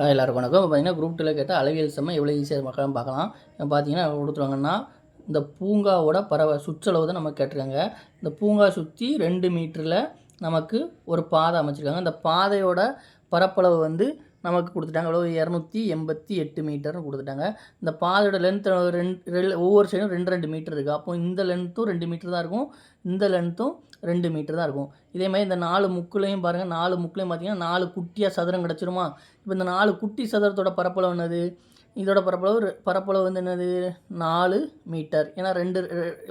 Hi எல்லாருக்கும் வணக்கம். இப்போ பார்த்தீங்கன்னா குரூப் டூவில் கேட்டால் அளவியல் செம்ம எவ்வளோ ஈஸியாக மக்களும் பார்க்கலாம். பார்த்தீங்கன்னா கொடுத்துருவாங்கன்னா இந்த பூங்காவோட பறவை சுற்றளவு தான் நமக்கு கேட்டிருக்காங்க. இந்த பூங்கா சுற்றி ரெண்டு மீட்டரில் நமக்கு ஒரு பாதை அமைச்சிருக்காங்க. அந்த பாதையோட பரப்பளவு வந்து நமக்கு கொடுத்துட்டாங்க. எவ்வளோ இரநூத்தி எண்பத்தி எட்டு மீட்டர்னு கொடுத்துட்டாங்க. இந்த பாதையோட லென்த் ரெண்டு ஒவ்வொரு சைடும் ரெண்டு ரெண்டு மீட்டர் இருக்குது அப்போ இந்த லென்த்தும் ரெண்டு மீட்டர் தான் இருக்கும். இந்த லென்த்தும் ரெண்டு மீட்டர் தான் இருக்கும். இதே மாதிரி இந்த நாலு முக்குலையும் பாருங்கள் நாலு முக்குலையும் பார்த்தீங்கன்னா நாலு குட்டியாக சதுரம் கிடச்சிருமா? இப்போ இந்த நாலு குட்டி சதுரத்தோட பரப்பளவு என்னது? இதோட பரப்பளவு பரப்பளவு வந்து என்னது? நாலு மீட்டர். ஏன்னா ரெண்டு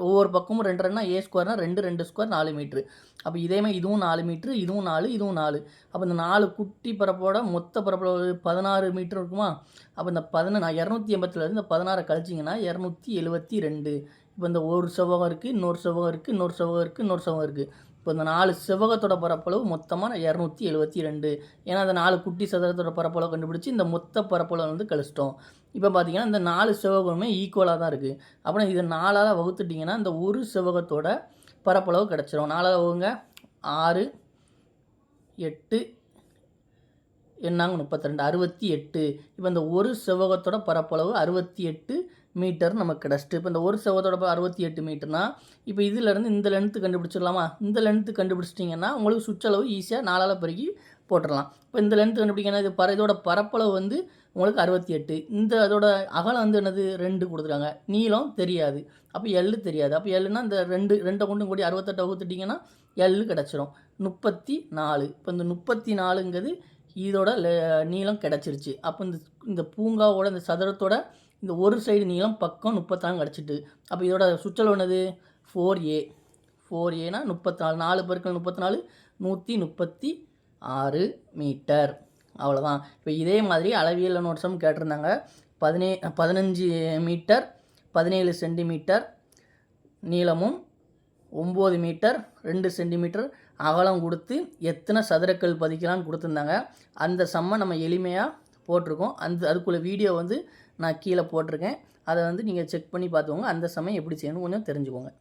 ஒவ்வொரு பக்கமும் ரெண்டு ரெண்டுனா ஏ ஸ்கொயர்னா ரெண்டு ரெண்டு ஸ்கொயர் நாலு மீட்ரு அப்போ இதே மாதிரி இதுவும் நாலு மீட்ரு இதுவும் நாலு இதுவும் நாலு. அப்போ இந்த நாலு குட்டி பரப்போட மொத்த பரப்பளவு பதினாறு மீட்ரு இருக்குமா? அப்போ இந்த பதினா இரநூத்தி எண்பத்துலேருந்து இந்த பதினாறை கழிச்சிங்கன்னா இரநூத்தி எழுபத்தி ரெண்டு. இப்போ இந்த ஒரு செவ்வகம் இருக்குது இன்னொரு செவ்வகம் இருக்குது இன்னொரு செவ்வகம் இருக்குது இன்னொரு செவ்வகம் இருக்குது இப்போ இந்த நாலு செவ்வகத்தோட பரப்பளவு மொத்தமாக இரநூத்தி எழுபத்தி ரெண்டு. ஏன்னா அந்த நாலு குட்டி சதுரத்தோட பரப்பளவு கண்டுபிடிச்சி இந்த மொத்த பரப்பளவு வந்து கழிச்சிட்டோம். இப்போ பார்த்தீங்கன்னா இந்த நாலு செவ்வகமே ஈக்குவலாக தான் இருக்குது அப்புறம் இதை நாலால் வகுத்துட்டிங்கன்னா இந்த ஒரு செவ்வகத்தோட பரப்பளவு கிடச்சிரும். நாலால் வகுங்க. ஆறு எட்டு என்னாங்க முப்பத்தி ரெண்டு? அறுபத்தி எட்டு. இப்போ இந்த ஒரு செவ்வகத்தோட பரப்பளவு அறுபத்தி எட்டு மீட்டர் நமக்கு கிடச்சிட்டு இப்போ இந்த ஒரு செவத்தோட அறுபத்தி எட்டு மீட்டர்னா இப்போ இதிலேருந்து இந்த லென்த்து கண்டுபிடிச்சிடலாமா? இந்த லென்த்து கண்டுபிடிச்சிட்டிங்கன்னா உங்களுக்கு சுற்றளவு ஈஸியாக நாலால் பெருக்கி போட்டுடலாம். இப்போ இந்த லென்த்து கண்டுபிடிக்கணும் இது பர இதோட பரப்பளவு வந்து உங்களுக்கு அறுபத்தி எட்டு. இந்த அதோட அகலம் வந்து என்னது? ரெண்டு கொடுத்துருக்காங்க. நீளம் தெரியாது. அப்போ எள்ளு தெரியாது. அப்போ எள்ளுனா இந்த ரெண்டு ரெண்டை கொண்டு கூடி அறுபத்தெட்டை வகுத்துட்டிங்கன்னா எள்ளு கிடச்சிரும். முப்பத்தி நாலு. இப்போ இந்த முப்பத்தி நாலுங்கிறது இதோட நீளம் கிடச்சிருச்சு. அப்போ இந்த இந்த பூங்காவோட இந்த சதுரத்தோட இந்த ஒரு சைடு நீளம் பக்கம் முப்பத்தாறு கிடச்சிட்டு. அப்போ இதோட சுற்றளவு என்னது? ஃபோர் ஏ ஃபோர் ஏனா முப்பத்தாலு நாலு பெருக்கள் முப்பத்தி நாலு நூற்றி முப்பத்தி ஆறு மீட்டர். அவ்வளோதான் இப்போ இதே மாதிரி அளவியல் நோட்ஸும் கேட்டிருந்தாங்க. பதினே பதினஞ்சு மீட்டர் பதினேழு சென்டிமீட்டர் நீளமும் ஒம்பது மீட்டர் ரெண்டு சென்டிமீட்டர் அகலம் கொடுத்து எத்தனை சதுரக்கல் பதிக்கலான்னு கொடுத்துருந்தாங்க. அந்த சம்மை நம்ம எளிமையாக போட்டிருக்கோம். அந்த அதுக்குள்ளே வீடியோ வந்து நான் கீழே போட்டிருக்கேன். அதை வந்து நீங்கள் செக் பண்ணி பார்த்துக்கோங்க. அந்த சமயம் எப்படி செய்யணும் கொஞ்சம் தெரிஞ்சுக்கோங்க.